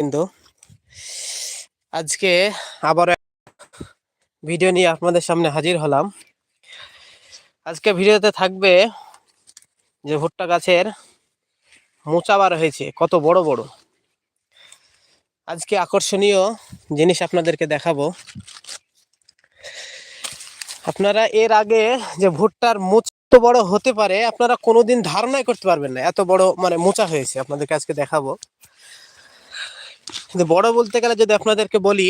কিন্তু আজকে আবার ভিডিও নিয়ে আপনাদের সামনে হাজির হলাম। আজকে ভিডিওতে থাকবে যে ভুট্টা গাছের মোচা বার হয়েছে, কত বড় বড়। আজকে আকর্ষণীয় জিনিস আপনাদেরকে দেখাবো। আপনারা এর আগে যে ভুট্টার মোচা এত বড় হতে পারে, আপনারা কোনোদিন ধারণাই করতে পারবেন না, এত বড় মানে মোচা হয়েছে। আপনাদেরকে আজকে দেখাবো। কিন্তু বড় বলতে গেলে যদি আপনাদেরকে বলি,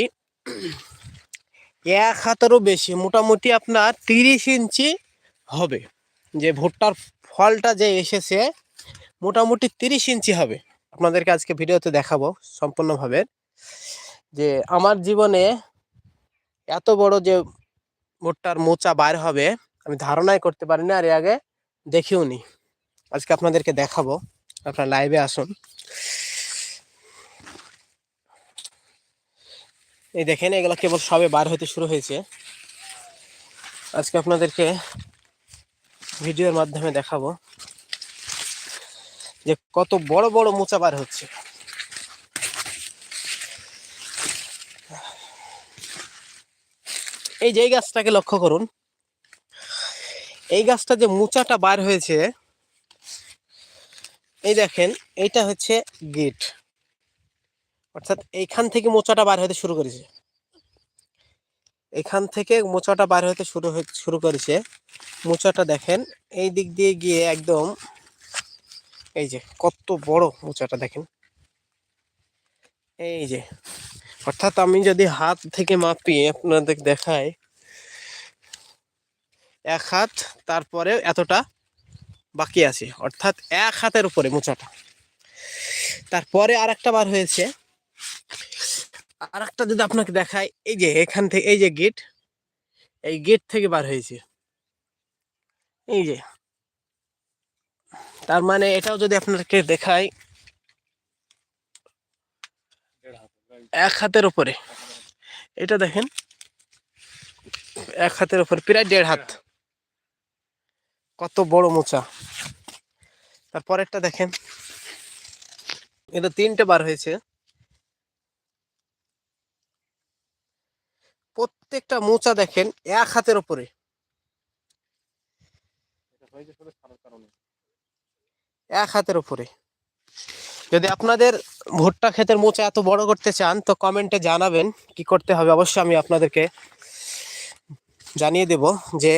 এক হাতেরও বেশি, মোটামুটি আপনার তিরিশ ইঞ্চি হবে। যে ভুট্টার ফলটা যে এসেছে, মোটামুটি তিরিশ ইঞ্চি হবে। আপনাদেরকে আজকে ভিডিওতে দেখাবো সম্পূর্ণভাবে। যে আমার জীবনে এত বড় যে ভুট্টার মোচা বাইর হবে, আমি ধারণাই করতে পারি না, আর আগে দেখিও নি। আজকে আপনাদেরকে দেখাবো। আপনার লাইভে আসুন। এই দেখেন, এগুলো কেবল সবে বার হতে শুরু হয়েছে। আজকে আপনাদেরকে ভিডিওর মাধ্যমে দেখাবো যে কত বড় বড় মোচা বার হচ্ছে। এই যে গাছটাকে লক্ষ্য করুন। এই গাছটা যে মোচাটা বার হয়েছে, এই দেখেন, এইটা হচ্ছে গেট। অর্থাৎ এইখান থেকে মোচাটা বার হতে শুরু করেছে। এখান থেকে মোচাটা বার হতে শুরু শুরু করেছে। মোচাটা দেখেন, এই দিক দিয়ে গিয়ে একদম এই যে কত বড় মোচাটা দেখেন। এই যে, অর্থাৎ আমি যদি হাত থেকে মাপি আপনাদের দেখাই, এক হাত তারপরে এতটা বাকি আছে, অর্থাৎ এক হাতের উপরে মোচাটা। তারপরে আর একটা বার হয়েছে আর একটা যদি আপনাকে দেখাই, এই যে এখান থেকে, এই যে গেট এই গেট থেকে বার হয়েছে। এই যে। তার মানে এটাও যদি আপনাকে দেখাই, এক হাতের উপরে। এটা দেখেন, এক হাতের উপরে, প্রায় দেড় হাত। কত বড় মোচা। তারপরেরটা দেখেন, এটা তিনটে বার হয়েছে। প্রত্যেকটা মোচা দেখেন এক হাতের উপরে। এক হাতের উপরে। যদি আপনাদের ভুট্টা ক্ষেতের মোচা এত বড় করতে চান তো কমেন্টে জানাবেন কি করতে হবে। অবশ্যই আমি আপনাদেরকে জানিয়ে দেব যে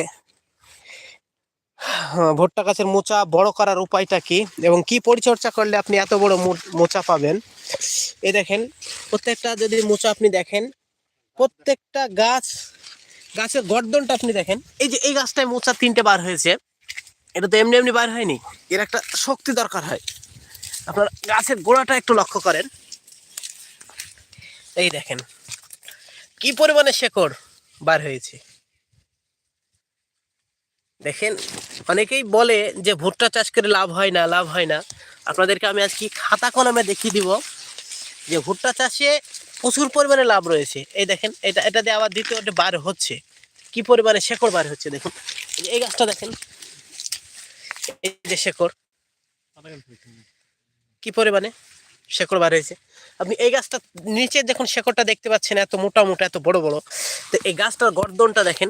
ভুট্টা গাছের মোচা বড় করার উপায়টা কি এবং কি পরিচর্যা করলে আপনি এত বড় মোচা পাবেন। এ দেখেন প্রত্যেকটা যদি মোচা আপনি দেখেন প্রত্যেকটা গাছ, গাছের গর্দনটা আপনি দেখেন। এই যে এই গাছটায় মোচা তিনটে বার হয়েছে, এটা তো এমনি এমনি বার হয়নি, এর একটা শক্তি দরকার হয়। আপনার গাছের গোড়াটা একটু লক্ষ্য করেন। এই দেখেন, কি পরিমাণে শেকড় বার হয়েছে। দেখেন, অনেকেই বলে যে ভুট্টা চাষ করে লাভ হয় না, লাভ হয় না। আপনাদেরকে আমি আজকে খাতা কলমে দেখিয়ে দিব যে ভুট্টা চাষে প্রচুর পরিমাণে লাভ রয়েছে। এই দেখেন, এটা এটা দিয়ে আবার দ্বিতীয়টা বার হচ্ছে, কি পরিমাণে শেকড় বার হচ্ছে দেখুন। এই এই গাছটা দেখেন, এই যে শেকড়, কি পরিমাণে শেকড় বার হয়েছে। আপনি এই গাছটা নিচে দেখুন, শেকড়টা দেখতে পাচ্ছেন, এত মোটা মোটা, এত বড় বড়। তো এই গাছটার গর্দনটা দেখেন,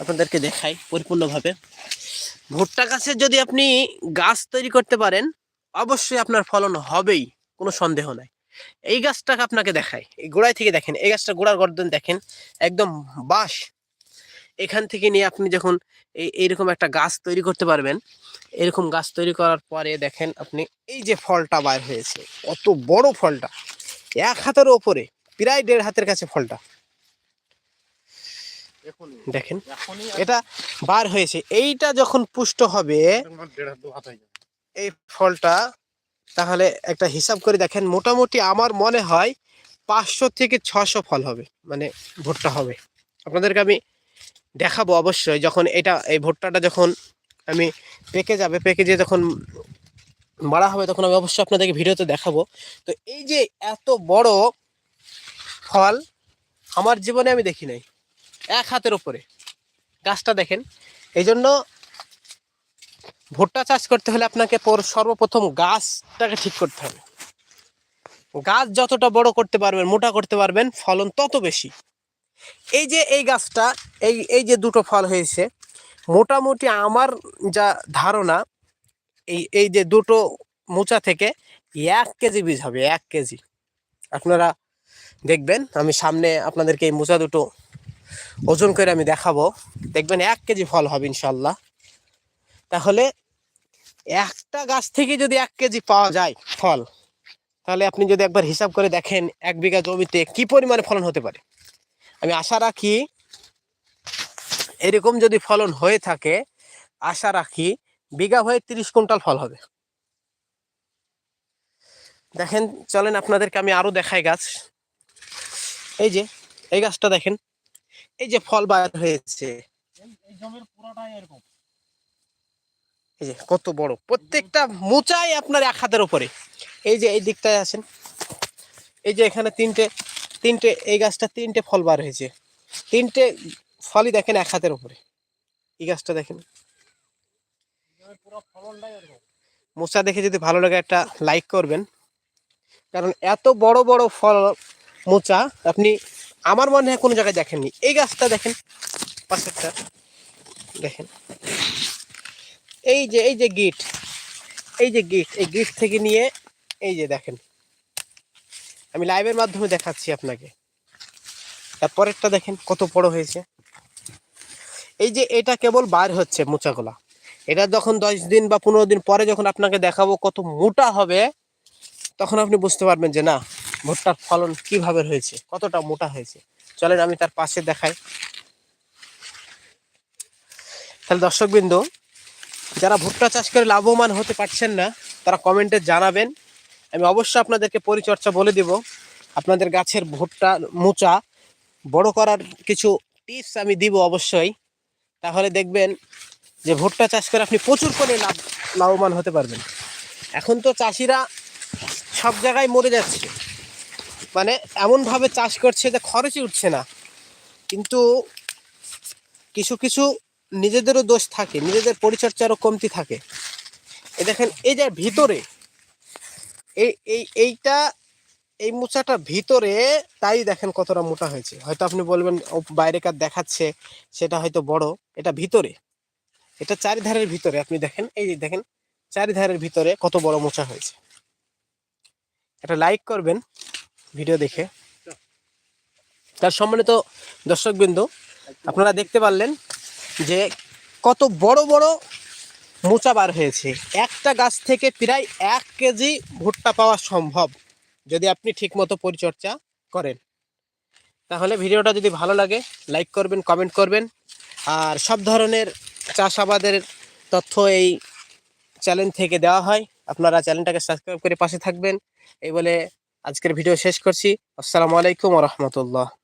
আপনাদেরকে দেখাই পরিপূর্ণভাবে। ভুট্টা গাছের যদি আপনি গাছ তৈরি করতে পারেন, অবশ্যই আপনার ফলন হবেই, কোনো সন্দেহ নাই। এই গাছটাকে আপনাকে দেখাই। এই গোড়ায় থেকে দেখেন এই গাছটা গোড়ার গর্দন দেখেন একদম বাঁশ। এখান থেকে নিয়ে আপনি যখন এই এইরকম একটা গাছ তৈরি করতে পারবেন এরকম গাছ তৈরি করার পরে দেখেন আপনি এই যে ফলটা বার হয়েছে অত বড় ফলটা। এক হাতের ওপরে প্রায় দেড় হাতের কাছে ফলটা। দেখেন এটা বার হয়েছে। এইটা যখন পুষ্ট হবে এই ফলটা তাহলে একটা হিসাব করে দেখেন, মোটামুটি আমার মনে হয় পাঁচশো থেকে ছশো ফল হবে মানে ভুট্টা হবে। আপনাদেরকে আমি দেখাবো অবশ্যই যখন এটা, এই ভুট্টাটা যখন আমি পেকে যাবে, পেকে যে যখন মারা হবে তখন আমি অবশ্যই আপনাদেরকে ভিডিওতে দেখাবো। তো এই যে এত বড় ফল আমার জীবনে আমি দেখি নাই, এক হাতের উপরে। গাছটা দেখেন এই জন্য ভুট্টা চাষ করতে হলে আপনাকে পর- সর্বপ্রথম গাছটাকে ঠিক করতে হবে। গাছ যতটা বড় করতে পারবেন, মোটা করতে পারবেন, ফলন তত বেশি। এই যে এই গাছটা, এই এই যে দুটো ফল হয়েছে, মোটামুটি আমার যা ধারণা, এই এই যে দুটো মোচা থেকে এক কেজি বীজ হবে, এক কেজি। আপনারা দেখবেন, আমি সামনে আপনাদেরকে এই মোচা দুটো ওজন করে আমি দেখাবো। দেখবেন এক কেজি ফল হবে ইনশাল্লাহ তাহলে একটা গাছ থেকে যদি এক কেজি পাওয়া যায় ফল, তাহলে আপনি যদি একবার হিসাব করে দেখেন এক বিঘা জমিতে কি পরিমাণে ফলন হতে পারে? আমি আশা রাখি এরকম যদি ফলন হয়ে থাকে, আশা রাখি বিঘা হয়ে তিরিশ কুইন্টাল ফল হবে। দেখেন, চলেন আপনাদেরকে আমি আরও দেখাই গাছ। এই যে, এই গাছটা দেখেন, এই যে ফল বার হয়েছে। এই জমির পুরোটাই এরকম। এই যে, কত বড়। প্রত্যেকটা মোচাই আপনার এক হাতের উপরে। এই যে, এই দিকটায় আছেন এই যে, এখানে তিনটে তিনটে, এই গাছটা তিনটে ফল বার হয়েছে। তিনটে ফলই দেখেন এক হাতের উপরে। এই গাছটা দেখেন। মোচা দেখে যদি ভালো লাগে একটা লাইক করবেন। কারণ এত বড় বড় ফল, মোচা আপনি আমার মনে হয় কোনো জায়গায় দেখেননি। এই গাছটা দেখেন। পাশেরটা দেখেন। এই যে এই যে গিট এই যে গিট এই গিট থেকে নিয়ে, এই যে দেখেন। আমি লাইভের মাধ্যমে দেখাচ্ছি আপনাকে। তারপরেরটা দেখেন কত বড় হয়েছে। এই যে এটা কেবল বার হচ্ছে মোচাগুলা। এটা যখন দশ দিন বা পনেরো দিন পরে যখন আপনাকে দেখাবো কত মোটা হবে, তখন আপনি বুঝতে পারবেন যে না, ভুট্টার ফলন কীভাবে হয়েছে, কতটা মোটা হয়েছে। চলেন আমি তার পাশে দেখাই। তাহলে দর্শকবৃন্দ যারা ভুট্টা চাষ করে লাভবান হতে পারছেন না, তারা কমেন্টে জানাবেন। আমি অবশ্যই আপনাদেরকে পরিচর্যা বলে দিব। আপনাদের গাছের ভুট্টা, মোচা বড় করার কিছু টিপস আমি দিব অবশ্যই। তাহলে দেখবেন যে ভুট্টা চাষ করে আপনি প্রচুর করে লাভ, লাভবান হতে পারবেন। এখন তো চাষিরা সব জায়গায় মরে যাচ্ছে। মানে এমনভাবে চাষ করছে যে খরচই উঠছে না। কিন্তু কিছু কিছু নিজেদেরও দোষ থাকে, নিজেদের পরিচর্যারও কমতি থাকে। এই দেখেন, এই যে ভিতরে, এই এই, এইটা, এই মোচাটার ভিতরে, তাই দেখেন কতটা মোটা হয়েছে। হয়তো আপনি বলবেন বাইরেকার দেখাচ্ছে, সেটা হয়তো বড়। এটা ভিতরে, এটা চারিধারের ভিতরে। আপনি দেখেন, এই যে দেখেন, চারিধারের ভিতরে কত বড় মোচা হয়েছে। একটা লাইক করবেন ভিডিও দেখে। তার সম্মানিত দর্শকবৃন্দ, আপনারা দেখতে পারলেন যে কত বড় বড় মোচা বার হয়েছে। একটা গাছ থেকে প্রায় এক কেজি ভুট্টা পাওয়া সম্ভব, যদি আপনি ঠিকমতো পরিচর্যা করেন। তাহলে ভিডিওটা যদি ভালো লাগে লাইক করবেন কমেন্ট করবেন। আর সব ধরনের চাষাবাদের তথ্য এই চ্যানেল থেকে দেওয়া হয়। আপনারা চ্যানেলটাকে সাবস্ক্রাইব করে পাশে থাকবেন। এই বলে আজকের ভিডিও শেষ করছি। আসসালামু আলাইকুম রহমতুল্লাহ।